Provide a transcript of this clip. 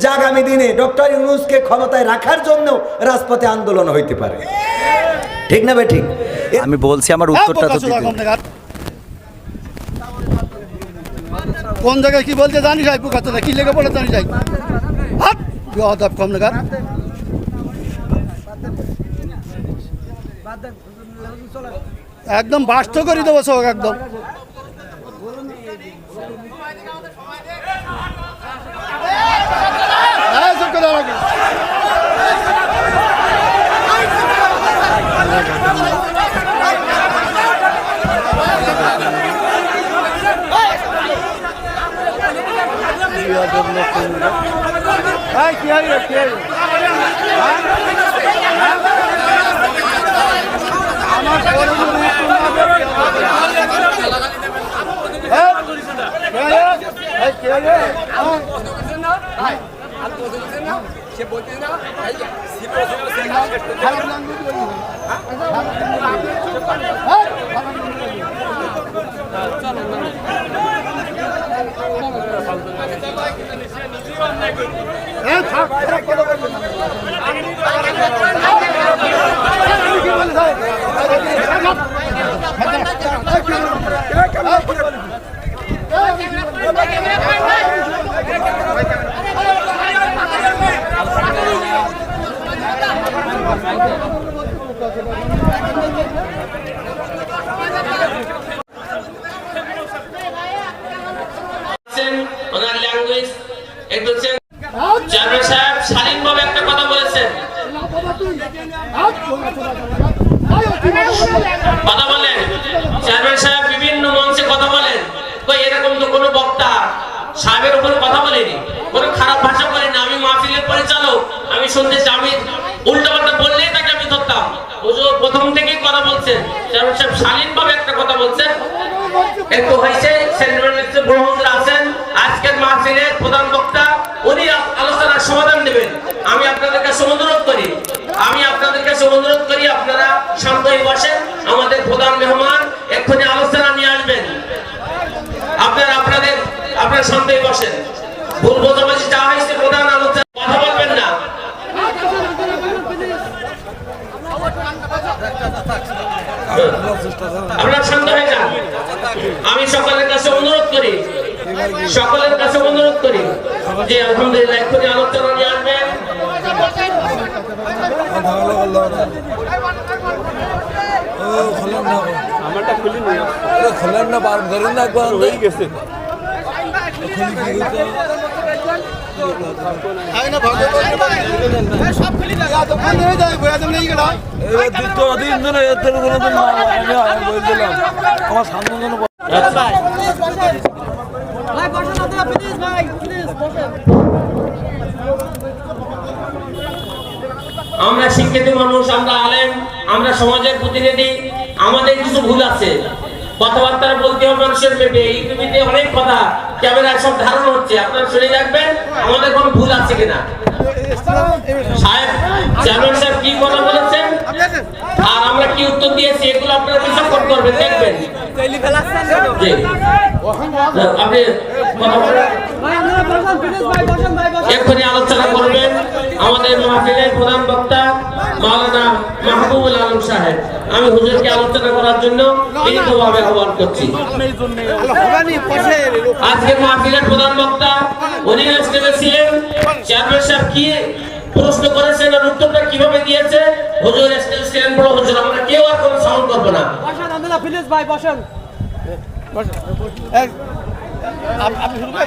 যে আগামী দিনে ডক্টর ইউনুসকে ক্ষমতায় রাখার জন্য রাজপথে আন্দোলন হইতে পারে। ঠিক না বে ঠিক? আমি বলছি আমার উত্তরটা তো কোন জায়গায় কি বলতে জানি যাই পুকাতে কি লেগে বলে জানি যাই হাত কম নাগাদ একদম বাস্ত করে দেবো সব একদম হ্যাঁ, সব কথা লাগে। হ্যাঁ, কি হয় রে, কি হয়? হ্যাঁ? হ্যাঁ? আমার বড় বড় নতুন হবে। হ্যাঁ? কে রে? এই, কে রে? হ্যাঁ? খারাপ language বলি না। হ্যাঁ? হ্যাঁ, থাক, খারাপ কথা বলবি না। কি বলে ভাই? আছেন, ওনার ল্যাঙ্গুয়েজ কোনো খারাপ ভাষা বলেনি। আমি মাহফিলের পরিচালক। আমি শুনতেছি আমি উল্টো বললেই তাকে আমি ধরতাম। প্রথম থেকেই কথা বলছেন। চেয়ারম্যান সাহেব শালীনভাবে একটা কথা বলছেন। একটু হয়েছে, সেন্ট্রাল ব্রহ্মপুত্র আছেন। আজকের মাহফিলের প্রধান বক্তা, উনি আলোচনার সমাধান দেবেন আমি আপনাদের কাছে অনুরোধ করি, আমি আপনাদের কাছে অনুরোধ করি, আপনারা শান্ত হয়ে বসেন। আমাদের প্রধান মেহমান এক্ষুনি আলোচনা নিয়ে আসবেন। আপনারা, আপনাদের, আপনারা শান্ত হয়ে বসেন। ভুল বোঝাবুঝি যা হয়েছে প্রধান আলোচনা, কথা বলবেন না। আপনারা শান্ত হয়ে যান। আমি সকলের কাছে অনুরোধ করি সকলের কাছে অনুরোধ করি যে আলহামদুলিল্লাহ এক্ষুনি আলোচনা নিয়ে আসবেন। খোলেন না বার করেন না একবার। হয়ে গেছে। আমার শিক্ষিত মানুষ, আমরা আলেম, আমরা সমাজের প্রতিনিধি, আমাদের কিছু ভুল আছে। কথাবার্তা বলতে হবে মানুষের পেটে এই অনেক কথা ক্যামেরায় সব ধারণ হচ্ছে, আপনারা শুনে রাখবেন, আমাদের কোনো ভুল আছে কিনা? সাহেব কি কথা বলেছেন? আর আমরা কি উত্তর দিয়েছি, এগুলো দেখবেন। এক্ষুনি আলোচনা করবেন। আমাদের মাহফিলের প্রধান বক্তা মাওলানা মাহবুবুল আলম সাহেব আমি হুজুরকে আলোচনা করার জন্য বিনীতভাবে আহ্বান করছি। আজকের মাহফিলের প্রধান বক্তা উনি স্টেজে ছিলেন। চেয়ারম্যান সাহেব কি প্রশ্ন করেছেন আর উত্তরটা কীভাবে দিয়েছে? হুজুর স্টেজে ছিলেন বড় হুজুর আমরা কেউ আর কোনো সাউন্ড করব না। আপনি শুরু করে